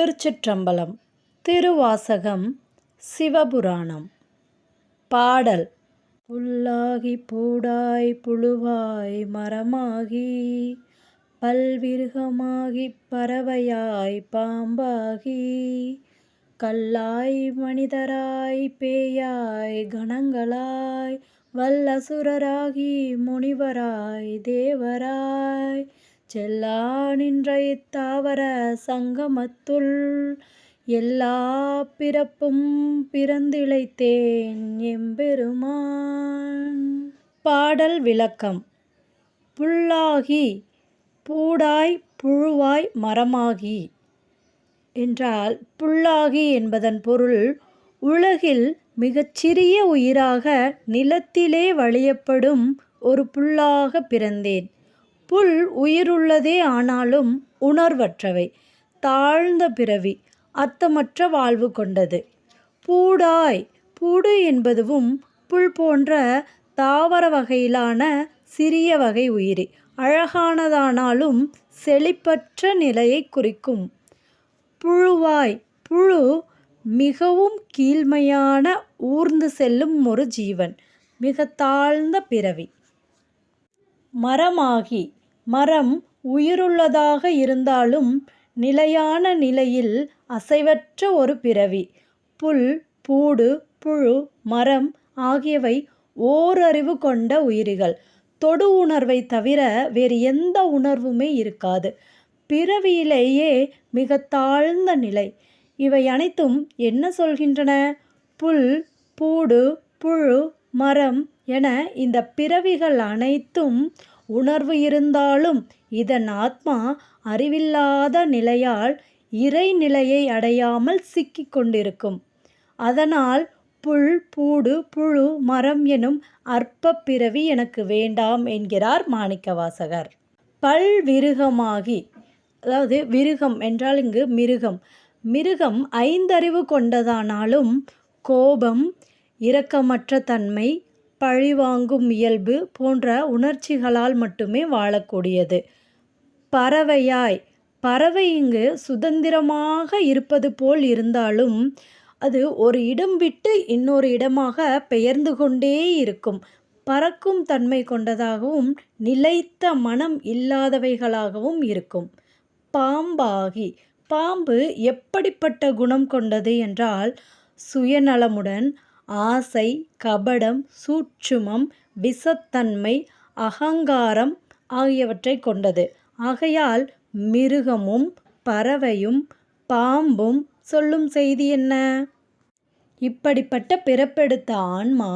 திருச்சிற்றம்பலம் திருவாசகம் சிவபுராணம். பாடல் புல்லாகி பூடாய் புழுவாய் மரமாகி பல்விருகமாகி பறவையாய் பாம்பாகி கல்லாய் மனிதராய் பேயாய் கணங்களாய் வல்லசுரராகி முனிவராய் தேவராய் செல்லா நின்ற இத்தாவர சங்கமத்துள் எல்லா பிறப்பும் பிறந்திழைத்தேன் எம்பெருமான். பாடல் விளக்கம். புல்லாகி பூடாய் புழுவாய் மரமாகி என்றால் புல்லாகி என்பதன் பொருள் உலகில் மிகச்சிறிய உயிராக நிலத்திலே வழியப்படும் ஒரு புல்லாக பிறந்தேன். புல் உயிருள்ளதே ஆனாலும் உணர்வற்றவை. தாழ்ந்த பிறவி அர்த்தமற்ற வாழ்வு கொண்டது. பூடாய் பூடு என்பதுவும் புல் போன்ற தாவர வகையிலான சிறிய வகை உயிரி. அழகானதானாலும் செழிப்பற்ற நிலையை குறிக்கும். புழுவாய் புழு மிகவும் கீழ்மையான ஊர்ந்து செல்லும் ஒரு ஜீவன். மிக தாழ்ந்த பிறவி. மரமாகி மரம் உயிருள்ளதாக இருந்தாலும் நிலையான நிலையில் அசைவற்ற ஒரு பிறவி. புல் பூடு புழு மரம் ஆகியவை ஓரறிவு கொண்ட உயிரிகள். தொடு உணர்வை தவிர வேறு எந்த உணர்வுமே இருக்காது. பிறவியிலேயே மிக தாழ்ந்த நிலை. இவை அனைத்தும் என்ன சொல்கின்றன? புல் பூடு புழு மரம் என இந்த பிறவிகள் அனைத்தும் உணர்வு இருந்தாலும் இதன் ஆத்மா அறிவில்லாத நிலையால் இறைநிலையை அடையாமல் சிக்கிக் கொண்டிருக்கும். அதனால் புல் பூடு புழு மரம் எனும் அற்ப பிறவி எனக்கு வேண்டாம் என்கிறார் மாணிக்கவாசகர். பல்விருகமாகி அதாவது விருகம் என்றால் இங்கு மிருகம். மிருகம் ஐந்தறிவு கொண்டதானாலும் கோபம் இரக்கமற்ற தன்மை பழிவாங்கும் இயல்பு போன்ற உணர்ச்சிகளால் மட்டுமே வாழக்கூடியது. பறவையாய் பறவை இங்கு சுதந்திரமாக இருப்பது போல் இருந்தாலும் அது ஒரு இடம் விட்டு இன்னொரு இடமாக பெயர்ந்து கொண்டே இருக்கும். பறக்கும் தன்மை கொண்டதாகவும் நிலைத்த மனம் இல்லாதவைகளாகவும் இருக்கும். பாம்பாகி பாம்பு எப்படிப்பட்ட குணம் கொண்டது என்றால் சுயநலமுடன் ஆசை கபடம் சூட்சுமம் விஷத்தன்மை அகங்காரம் ஆகியவற்றை கொண்டது. ஆகையால் மிருகமும் பறவையும் பாம்பும் சொல்லும் செய்தி என்ன? இப்படிப்பட்ட பிறப்பெடுத்த ஆன்மா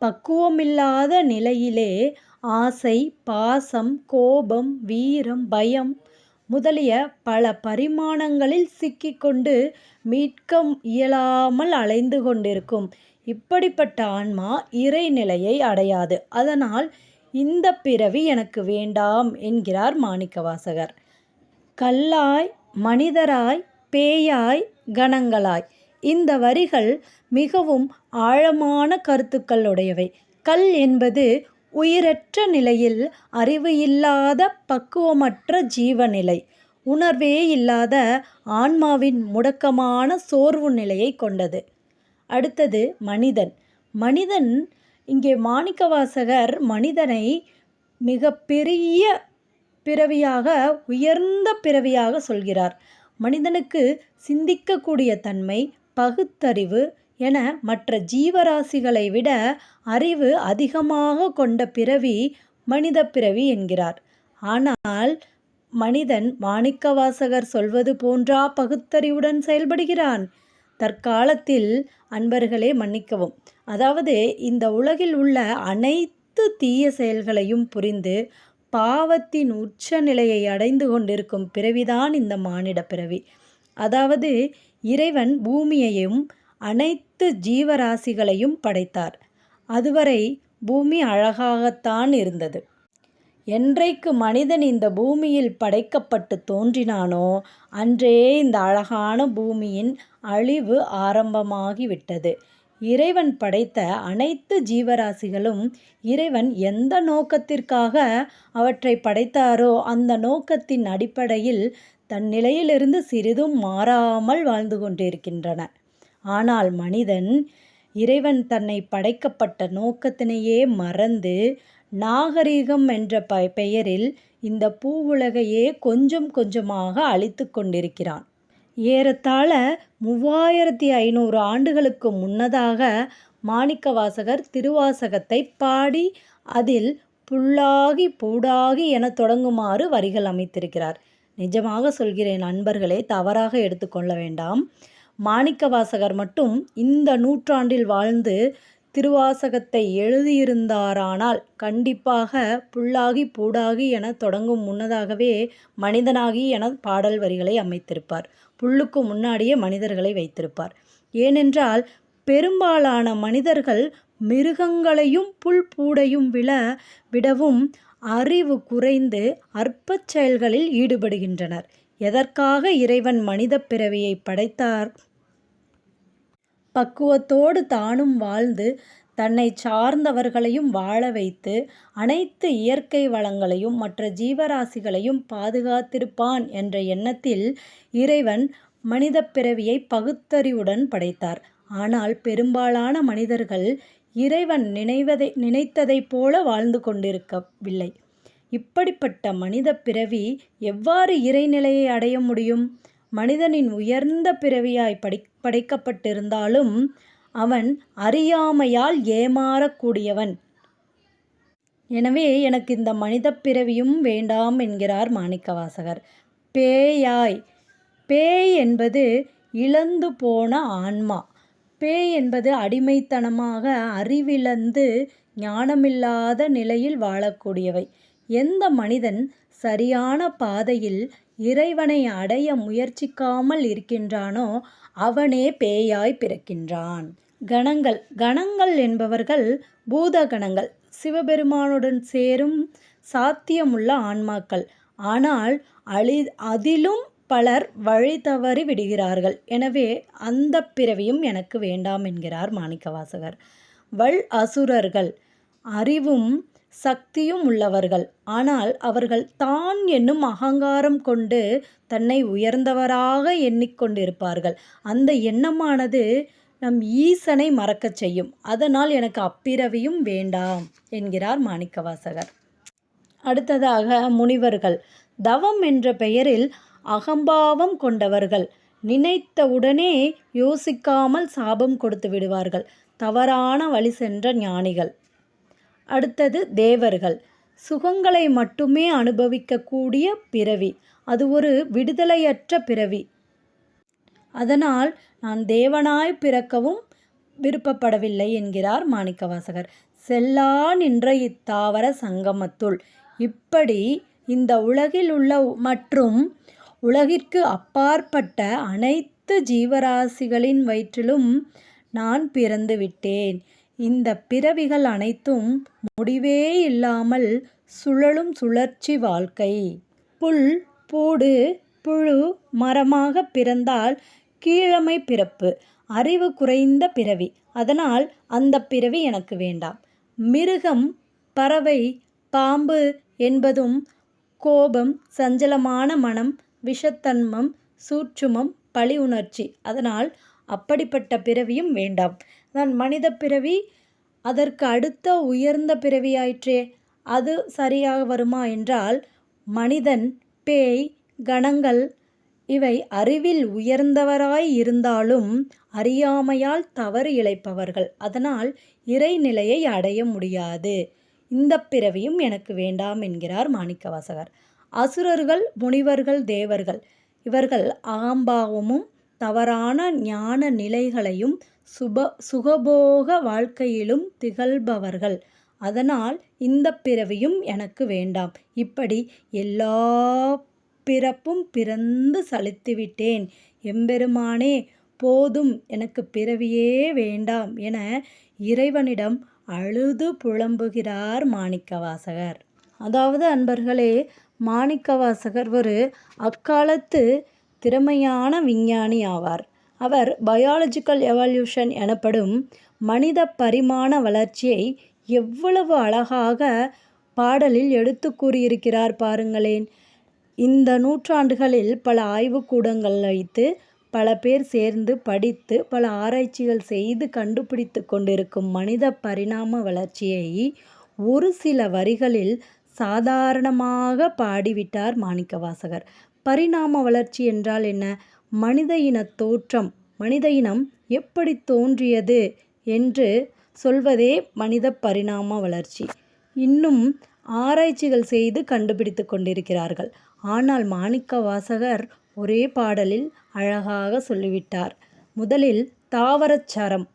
பக்குவமில்லாத நிலையிலே ஆசை பாசம் கோபம் வீரம் பயம் முதலிய பல பரிமாணங்களில் சிக்கிக்கொண்டு மீட்க இயலாமல் அலைந்து கொண்டிருக்கும். இப்படிப்பட்ட ஆன்மா இறைநிலையை அடையாது. அதனால் இந்த பிறவி எனக்கு வேண்டாம் என்கிறார் மாணிக்கவாசகர். கல்லாய் மனிதராய் பேயாய் கணங்களாய். இந்த வரிகள் மிகவும் ஆழமான கருத்துக்கள் உடையவை கல் என்பது உயிரற்ற நிலையில் அறிவு இல்லாத பக்குவமற்ற ஜீவநிலை. உணர்வே இல்லாத ஆன்மாவின் முடக்கமான சோர்வு நிலையை கொண்டது. அடுத்தது மனிதன். மனிதன் இங்கே மாணிக்கவாசகர் மனிதனை மிக பெரிய பிறவியாக உயர்ந்த பிறவியாக சொல்கிறார். மனிதனுக்கு சிந்திக்கக்கூடிய தன்மை பகுத்தறிவு என மற்ற ஜீவராசிகளை விட அறிவு அதிகமாக கொண்ட பிறவி மனித பிறவி என்கிறார். ஆனால் மனிதன் மாணிக்கவாசகர் சொல்வது போன்றா பகுத்தறிவுடன் செயல்படுகிறான்? தற்காலத்தில் அன்பர்களே மன்னிக்கவும். அதாவது இந்த உலகில் உள்ள அனைத்து தீய செயல்களையும் புரிந்து பாவத்தின் உச்ச நிலையை அடைந்து கொண்டிருக்கும் பிறவிதான் இந்த மானிட பிறவி. அதாவது இறைவன் பூமியையும் அனைத்து ஜீவராசிகளையும் படைத்தார். அதுவரை பூமி அழகாகத்தான் இருந்தது. என்றைக்கு மனிதன் இந்த பூமியில் படைக்கப்பட்டு தோன்றினானோ அன்றே இந்த அழகான பூமியின் அழிவு ஆரம்பமாகிவிட்டது. இறைவன் படைத்த அனைத்து ஜீவராசிகளும் இறைவன் எந்த நோக்கத்திற்காக அவற்றை படைத்தாரோ அந்த நோக்கத்தின் அடிப்படையில் தன் நிலையிலிருந்து சிறிதும் மாறாமல் வாழ்ந்து கொண்டிருக்கின்றன. ஆனால் மனிதன் இறைவன் தன்னை படைக்கப்பட்ட நோக்கத்தினையே மறந்து நாகரீகம் என்ற ப பெயரில் இந்த பூவுலகையே கொஞ்சம் கொஞ்சமாக அழித்து கொண்டிருக்கிறான். ஏறத்தாழ மூவாயிரத்தி ஐநூறு ஆண்டுகளுக்கு முன்னதாக மாணிக்கவாசகர் திருவாசகத்தை பாடி அதில் புல்லாகி பூடாகி என தொடங்குமாறு வரிகள் அமைத்திருக்கிறார். நிஜமாக சொல்கிறேன் நண்பர்களே தவறாக எடுத்துக்கொள்ள வேண்டாம். மாணிக்கவாசகர் மட்டும் இந்த நூற்றாண்டில் வாழ்ந்து திருவாசகத்தை எழுதியிருந்தாரானால் கண்டிப்பாக புல்லாகி பூடாகி என தொடங்கும் முன்னதாகவே மனிதனாகி என பாடல் வரிகளை அமைத்திருப்பார். புல்லுக்கு முன்னாடியே மனிதர்களை வைத்திருப்பார். ஏனென்றால் பெரும்பாலான மனிதர்கள் மிருகங்களையும் புல் பூடையும் விழ விடவும் அறிவு குறைந்து அற்பச் செயல்களில் ஈடுபடுகின்றனர். எதற்காக இறைவன் மனித பிறவியை படைத்தார்? பக்குவத்தோடு தானும் வாழ்ந்து தன்னை சார்ந்தவர்களையும் வாழ வைத்து அனைத்து இயற்கை வளங்களையும் மற்ற ஜீவராசிகளையும் பாதுகாத்திருப்பான் என்ற எண்ணத்தில் இறைவன் மனித பிறவியை பகுத்தறிவுடன் படைத்தார். ஆனால் பெரும்பாலான மனிதர்கள் இறைவன் நினைவதை நினைத்ததைப் போல வாழ்ந்து கொண்டிருக்கவில்லை. இப்படிப்பட்ட மனித பிறவி எவ்வாறு இறைநிலையை அடைய முடியும்? மனிதனின் உயர்ந்த பிறவியாய் படை படைக்கப்பட்டிருந்தாலும் அவன் அறியாமையால் ஏமாறக்கூடியவன். எனவே எனக்கு இந்த மனித பிறவியும் வேண்டாம் என்கிறார் மாணிக்கவாசகர். பேயாய் பேய் என்பது இழந்து போன ஆன்மா. பேய் என்பது அடிமைத்தனமாக அறிவிழந்து ஞானமில்லாத நிலையில் வாழக்கூடியவை. எந்த மனிதன் சரியான பாதையில் இறைவனை அடைய முயற்சிக்காமல் இருக்கின்றானோ அவனே பேயாய் பிறக்கின்றான். கணங்கள் கணங்கள் என்பவர்கள் பூத கணங்கள் சிவபெருமானுடன் சேரும் சாத்தியமுள்ள ஆன்மாக்கள். ஆனால் அழி அதிலும் பலர் வழி தவறி விடுகிறார்கள். எனவே அந்த பிறவியும் எனக்கு வேண்டாம் என்கிறார் மாணிக்கவாசகர். வள் அசுரர்கள். அறிவும் சக்தியும் உள்ளவர்கள். ஆனால் அவர்கள் தான் என்னும் அகங்காரம் கொண்டு தன்னை உயர்ந்தவராக எண்ணிக்கொண்டிருப்பார்கள் அந்த எண்ணமானது நம் ஈசனை மறக்கச் செய்யும். அதனால் எனக்கு அப்பிறவியும் வேண்டாம் என்கிறார் மாணிக்கவாசகர். அடுத்ததாக முனிவர்கள். தவம் என்ற பெயரில் அகம்பாவம் கொண்டவர்கள். நினைத்தவுடனே யோசிக்காமல் சாபம் கொடுத்து விடுவார்கள். தவறான வழி சென்ற ஞானிகள். அடுத்தது தேவர்கள். சுகங்களை மட்டுமே அனுபவிக்கக்கூடிய பிறவி. அது ஒரு விடுதலையற்ற பிறவி. அதனால் நான் தேவனாய் பிறக்கவும் விருப்பப்படவில்லை என்கிறார் மாணிக்கவாசகர். செல்லா நின்ற இத்தாவர சங்கமத்துள். இப்படி இந்த உலகில் உள்ள மற்றும் உலகிற்கு அப்பாற்பட்ட அனைத்து ஜீவராசிகளின் வயிற்றிலும் நான் பிறந்து விட்டேன். இந்த பிறவிகள் அனைத்தும் முடிவே இல்லாமல் சுழலும் சுழற்சி வாழ்க்கை. புல் பூடு புழு மரமாக பிறந்தால் கீழமை பிறப்பு அறிவு குறைந்த பிறவி. அதனால் அந்த பிறவி எனக்கு வேண்டாம். மிருகம் பறவை பாம்பு என்பதும் கோபம் சஞ்சலமான மனம் விஷத்தன்மம் சூட்சுமம் பழி உணர்ச்சி அதனால் அப்படிப்பட்ட பிறவியும் வேண்டாம். நான் மனித பிறவி அதற்கு அடுத்த உயர்ந்த பிறவியாயிற்றே அது சரியாக வருமா என்றால் மனிதன் பேய் கணங்கள் இவை அறிவில் உயர்ந்தவராய் இருந்தாலும் அறியாமையால் தவறு இழைப்பவர்கள். அதனால் இறைநிலையை அடைய முடியாது. இந்த பிறவியும் எனக்கு வேண்டாம் என்கிறார் மாணிக்கவாசகர். அசுரர்கள் முனிவர்கள் தேவர்கள் இவர்கள் ஆம்பாவமும் தவறான ஞான நிலைகளையும் சுப சுகபோக வாழ்க்கையிலும் திகழ்பவர்கள். அதனால் இந்த பிறவியும் எனக்கு வேண்டாம். இப்படி எல்லா பிறப்பும் பிறந்து சலித்துவிட்டேன். எம்பெருமானே போதும் எனக்கு பிறவியே வேண்டாம் என இறைவனிடம் அழுது புலம்புகிறார் மாணிக்கவாசகர். அதாவது அன்பர்களே மாணிக்கவாசகர் ஒரு அக்காலத்து திறமையான விஞ்ஞானி ஆவார் அவர் பயாலஜிக்கல் எவல்யூஷன் எனப்படும் மனித பரிமாண வளர்ச்சியை எவ்வளவு அழகாக பாடலில் எடுத்து கூறியிருக்கிறார் பாருங்களேன் இந்த நூற்றாண்டுகளில் பல ஆய்வுக்கூடங்கள் வைத்து பல பேர் சேர்ந்து படித்து பல ஆராய்ச்சிகள் செய்து கண்டுபிடித்துக் கொண்டிருக்கும் மனித பரிணாம வளர்ச்சியை ஒரு சில வரிகளில் சாதாரணமாக பாடிவிட்டார் மாணிக்கவாசகர். பரிணாம வளர்ச்சி என்றால் என்ன? மனித இனத் தோற்றம் மனித இனம் எப்படி தோன்றியது என்று சொல்வதே மனித பரிணாம வளர்ச்சி. இன்னும் ஆராய்ச்சிகள் செய்து கண்டுபிடித்துக் கொண்டிருக்கிறார்கள். ஆனால் மாணிக்கவாசகர் ஒரே பாடலில் அழகாக சொல்லிவிட்டார். முதலில் தாவரச் சரம்.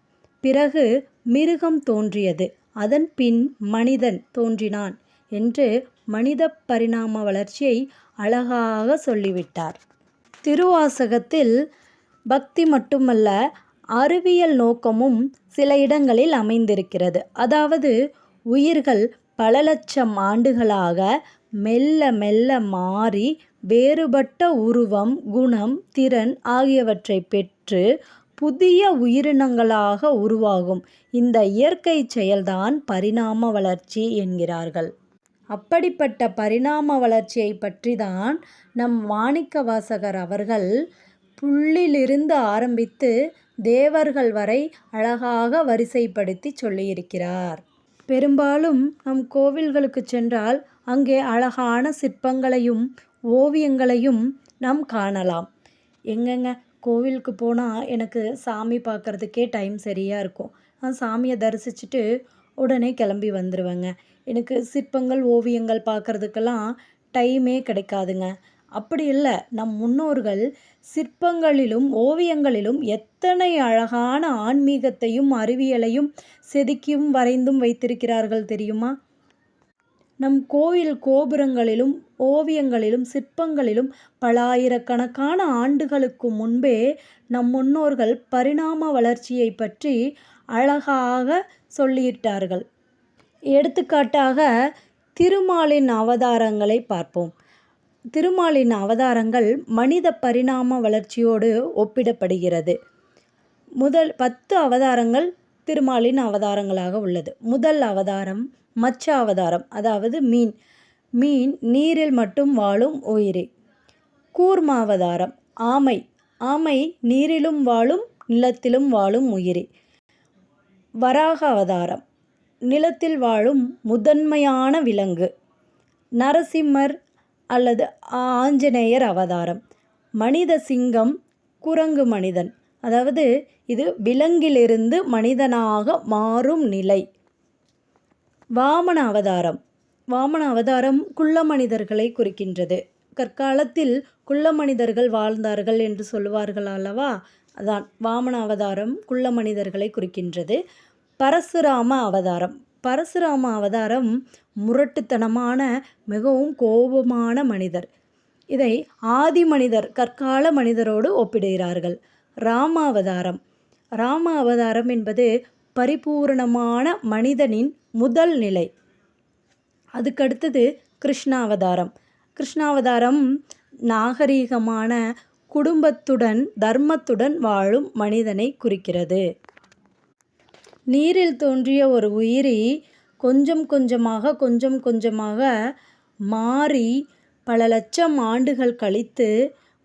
பிறகு மிருகம் தோன்றியது. அதன் பின் மனிதன் தோன்றினான் என்று மனித பரிணாம வளர்ச்சியை அழகாக சொல்லிவிட்டார். திருவாசகத்தில் பக்தி மட்டுமல்ல அறிவியல் நோக்கமும் சில இடங்களில் அமைந்திருக்கிறது. அதாவது உயிர்கள் பல லட்சம் ஆண்டுகளாக மெல்ல மெல்ல மாறி வேறுபட்ட உருவம் குணம் திறன் ஆகியவற்றை பெற்று புதிய உயிரினங்களாக உருவாகும் இந்த இயற்கை செயல்தான் பரிணாம வளர்ச்சி என்கிறார்கள். அப்படிப்பட்ட பரிணாம வளர்ச்சியை பற்றி தான் நம் மாணிக்கவாசகர் அவர்கள் புள்ளிலிருந்து ஆரம்பித்து தேவர்கள் வரை அழகாக வரிசைப்படுத்தி சொல்லியிருக்கிறார். பெரும்பாலும் நம் கோவில்களுக்கு சென்றால் அங்கே அழகான சிற்பங்களையும் ஓவியங்களையும் நாம் காணலாம். எங்கெங்க கோவிலுக்கு போனால் எனக்கு சாமி பார்க்கறதுக்கே டைம் சரியாக இருக்கும். நான் சாமியை தரிசிச்சுட்டு உடனே கிளம்பி வந்துருவேங்க. எனக்கு சிற்பங்கள் ஓவியங்கள் பார்க்கறதுக்கெல்லாம் டைமே கிடைக்காதுங்க. அப்படி இல்லை நம் முன்னோர்கள் சிற்பங்களிலும் ஓவியங்களிலும் எத்தனை அழகான ஆன்மீகத்தையும் அறிவியலையும் செதுக்கியும் வரைந்தும் வைத்திருக்கிறார்கள் தெரியுமா? நம் கோயில் கோபுரங்களிலும் ஓவியங்களிலும் சிற்பங்களிலும் பல்லாயிரக்கணக்கான ஆண்டுகளுக்கு முன்பே நம் முன்னோர்கள் பரிணாம வளர்ச்சியைப் பற்றி அழகாக சொல்லியிட்டார்கள் எடுத்துக்காட்டாக திருமாலின் அவதாரங்களை பார்ப்போம். திருமாலின் அவதாரங்கள் மனித பரிணாம வளர்ச்சியோடு ஒப்பிடப்படுகிறது. முதல் பத்து அவதாரங்கள் திருமாலின் அவதாரங்களாக உள்ளது. முதல் அவதாரம் மச்ச அவதாரம் அதாவது மீன். மீன் நீரில் மட்டும் வாழும் உயிரி. கூர்மாவதாரம் ஆமை. ஆமை நீரிலும் வாழும் நிலத்திலும் வாழும் உயிரி. வராக அவதாரம் நிலத்தில் வாழும் முதன்மையான விலங்கு. நரசிம்மர் அல்லது ஆஞ்சநேயர் அவதாரம் மனித சிங்கம் குரங்கு மனிதன் அதாவது இது விலங்கிலிருந்து மனிதனாக மாறும் நிலை. வாமன அவதாரம் வாமன அவதாரம் குள்ள மனிதர்களை குறிக்கின்றது. கற்காலத்தில் குள்ள மனிதர்கள் வாழ்ந்தார்கள் என்று சொல்லுவார்கள் அல்லவா அதான் வாமன அவதாரம் குள்ள மனிதர்களை குறிக்கின்றது. பரசுராம அவதாரம் பரசுராம அவதாரம் முரட்டுத்தனமான மிகவும் கோபமான மனிதர். இதை ஆதி மனிதர் கற்கால மனிதரோடு ஒப்பிடுகிறார்கள். ராம அவதாரம் ராம அவதாரம் என்பது பரிபூரணமான மனிதனின் முதல் நிலை. அதுக்கடுத்தது கிருஷ்ணாவதாரம். கிருஷ்ணாவதாரம் நாகரிகமான குடும்பத்துடன் தர்மத்துடன் வாழும் மனிதனை குறிக்கிறது. நீரில் தோன்றிய ஒரு உயிரி கொஞ்சம் கொஞ்சமாக கொஞ்சம் கொஞ்சமாக மாறி பல லட்சம் ஆண்டுகள் கழித்து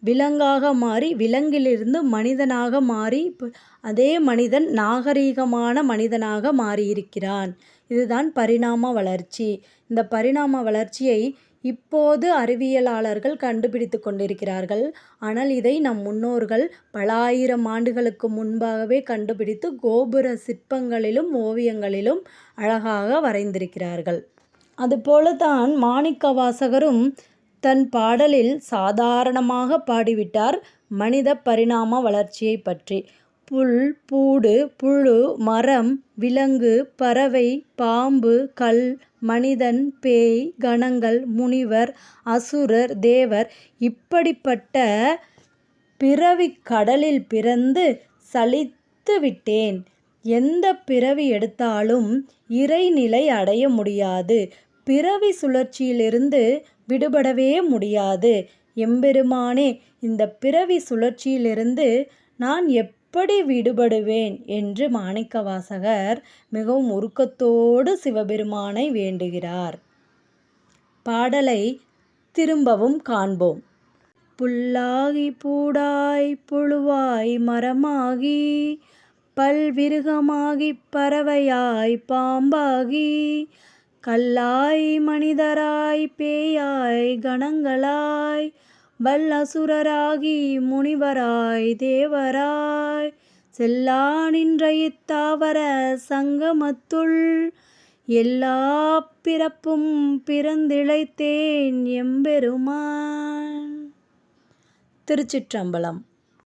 விலங்காக மாறி விலங்கிலிருந்து மனிதனாக மாறி அதே மனிதன் நாகரிகமான மனிதனாக மாறியிருக்கிறான். இதுதான் பரிணாம வளர்ச்சி. இந்த பரிணாம வளர்ச்சியை இப்போது அறிவியலாளர்கள் கண்டுபிடித்து கொண்டிருக்கிறார்கள். ஆனால் இதை நம் முன்னோர்கள் பல்லாயிரம் ஆண்டுகளுக்கு முன்பாகவே கண்டுபிடித்து கோபுர சிற்பங்களிலும் ஓவியங்களிலும் அழகாக வரைந்திருக்கிறார்கள். அதுபோல தான் மாணிக்கவாசகரும் தன் பாடலில் சாதாரணமாக பாடிவிட்டார் மனித பரிணாம வளர்ச்சியைப் பற்றி. புல் பூடு புழு மரம் விலங்கு பறவை பாம்பு கல் மனிதன் பேய் கணங்கள் முனிவர் அசுரர் தேவர் இப்படிப்பட்ட பிறவிக் கடலில் பிறந்து சலித்து விட்டேன். எந்த பிறவி எடுத்தாலும் இறைநிலை அடைய முடியாது. பிறவி சுழற்சியிலிருந்து விடுபடவே முடியாது. எம்பெருமானே இந்த பிறவி சுழற்சியிலிருந்து நான் எப் எப்படி விடுபடுவேன்? என்று மாணிக்கவாசகர் மிகவும் உருக்கத்தோடு சிவபெருமானை வேண்டுகிறார். பாடலை திரும்பவும் காண்போம். புல்லாகி பூடாய் புழுவாய் மரமாகி பல்விருகமாகிப் பறவையாய் பாம்பாகி கல்லாய் மனிதராய் பேயாய் கணங்களாய் வல்லசுரராகி முனிவராய் தேவராய் செல்லா நின்ற இத்தாவர சங்கமத்துள் எல்லா பிறப்பும் பிறந்திழைத்தேன் எம்பெருமான். திருச்சிற்றம்பலம்